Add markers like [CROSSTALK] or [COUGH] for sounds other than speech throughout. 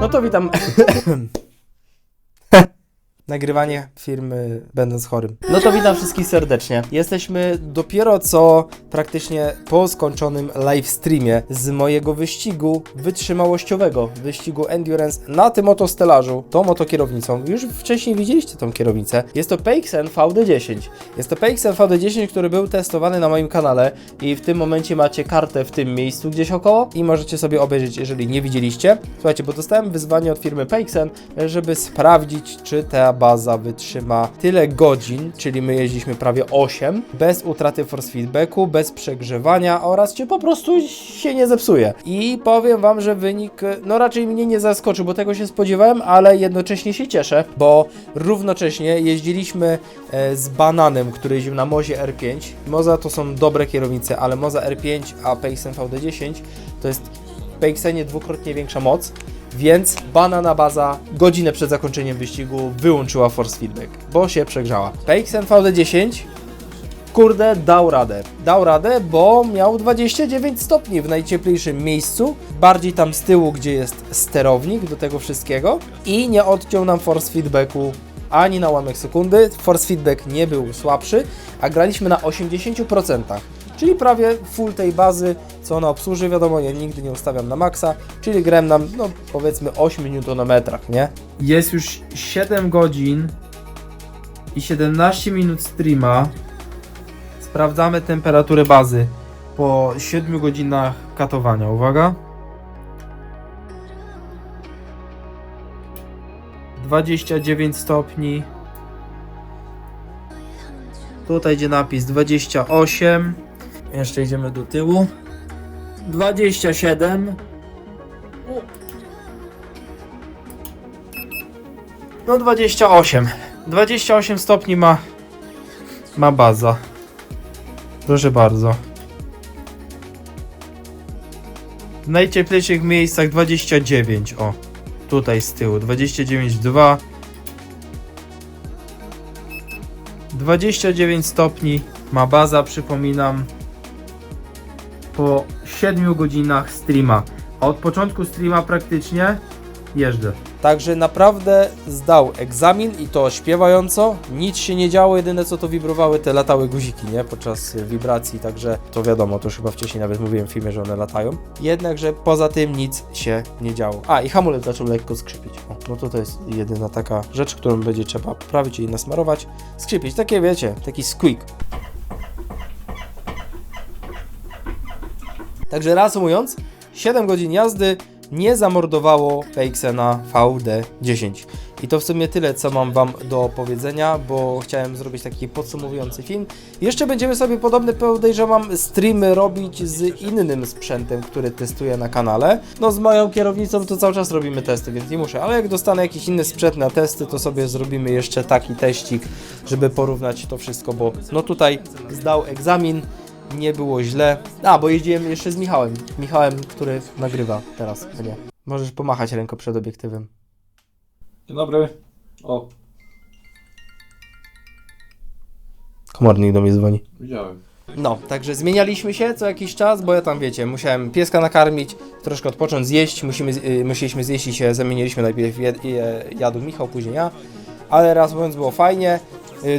No to witam. [LAUGHS] Nagrywanie firmy będąc chorym. No to witam wszystkich serdecznie. Jesteśmy dopiero co praktycznie po skończonym live streamie z mojego wyścigu wytrzymałościowego, wyścigu Endurance na tym oto stelażu, tą oto kierownicą. Już wcześniej widzieliście tą kierownicę. Jest to PXN VD10. Jest to PXN VD10, który był testowany na moim kanale i w tym momencie macie kartę w tym miejscu gdzieś około i możecie sobie obejrzeć, jeżeli nie widzieliście. Słuchajcie, bo dostałem wyzwanie od firmy PXN, żeby sprawdzić, czy ta baza wytrzyma tyle godzin, czyli my jeździliśmy prawie 8, bez utraty force feedbacku, bez przegrzewania oraz czy po prostu się nie zepsuje. I powiem wam, że wynik, no raczej mnie nie zaskoczył, bo tego się spodziewałem, ale jednocześnie się cieszę, bo równocześnie jeździliśmy e, z Bananem, który jeździł na Mozie R5. Moza to są dobre kierownice, ale Moza R5, a PXN VD10 to jest PXN dwukrotnie większa moc. Więc banana baza godzinę przed zakończeniem wyścigu wyłączyła force feedback, bo się przegrzała. PXN VD10 kurde dał radę. Dał radę, bo miał 29 stopni w najcieplejszym miejscu, bardziej tam z tyłu, gdzie jest sterownik do tego wszystkiego i nie odciął nam force feedbacku ani na ułamek sekundy. Force feedback nie był słabszy, a graliśmy na 80%. Czyli prawie full tej bazy, co ona obsłuży, wiadomo, ja nigdy nie ustawiam na maksa, czyli grałem nam, no powiedzmy 8 Nm, nie? Jest już 7 godzin i 17 minut streama. Sprawdzamy temperaturę bazy po 7 godzinach katowania. Uwaga. 29 stopni. Tutaj idzie napis 28. Jeszcze idziemy do tyłu. 27. No 28. 28 stopni ma ma baza. Proszę bardzo. W najcieplejszych miejscach 29. O. Tutaj z tyłu 29,2. 29 stopni ma baza, przypominam. Po 7 godzinach streama. A od początku streama praktycznie jeżdżę. Także naprawdę zdał egzamin i to śpiewająco. Nic się nie działo, jedyne co to wibrowały te latały guziki, nie? Podczas wibracji, także to wiadomo, to już chyba wcześniej nawet mówiłem w filmie, że one latają. Jednakże poza tym nic się nie działo. A i hamulec zaczął lekko skrzypić. O, no to to jest jedyna taka rzecz, którą będzie trzeba poprawić i nasmarować. Skrzypić, takie wiecie, taki squeak. Także reasumując, 7 godzin jazdy nie zamordowało PXN-a VD10. I to w sumie tyle, co mam Wam do powiedzenia, bo chciałem zrobić taki podsumowujący film. Jeszcze będziemy sobie podobne, podejrzewam, streamy robić z innym sprzętem, który testuję na kanale. No z moją kierownicą to cały czas robimy testy, więc nie muszę, ale jak dostanę jakiś inny sprzęt na testy, to sobie zrobimy jeszcze taki teścik, żeby porównać to wszystko, bo no tutaj zdał egzamin, nie było źle. A, bo jeździłem jeszcze z Michałem. Michałem, który nagrywa teraz mnie. Możesz pomachać ręką przed obiektywem. Dzień dobry. O, Komornik do mnie dzwoni. widziałem. No, także zmienialiśmy się co jakiś czas, bo ja tam wiecie, musiałem pieska nakarmić, troszkę odpocząć, zjeść, musimy, y, musieliśmy zjeść i się zamieniliśmy, najpierw jed, je- jadł Michał, później ja, ale raz mówiąc było fajnie,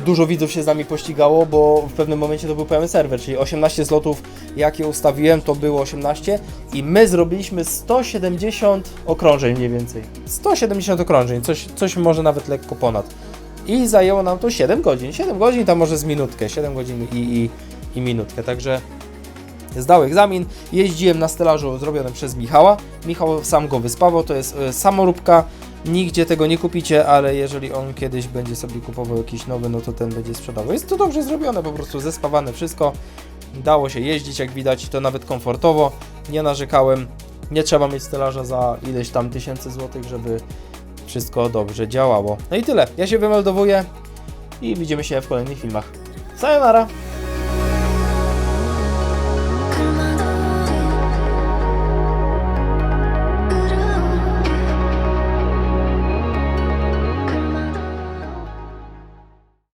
dużo widzów się z nami pościgało, bo w pewnym momencie to był pełen serwer, czyli 18 slotów, jakie ustawiłem, to było 18 i my zrobiliśmy 170 okrążeń mniej więcej, 170 okrążeń, coś, coś może nawet lekko ponad. I zajęło nam to 7 godzin. 7 godzin tam może z minutkę, 7 godzin i, i, i minutkę. Także zdał egzamin. Jeździłem na stelażu zrobionym przez Michała. Michał sam go wyspawał, to jest e, samoróbka. Nigdzie tego nie kupicie, ale jeżeli on kiedyś będzie sobie kupował jakiś nowy, no to ten będzie sprzedawał. Jest to dobrze zrobione, po prostu zespawane wszystko. Dało się jeździć, jak widać, to nawet komfortowo. Nie narzekałem. Nie trzeba mieć stelaża za ileś tam tysięcy złotych, żeby wszystko dobrze działało. No i tyle. Ja się wymeldowuję i widzimy się w kolejnych filmach. Sayonara!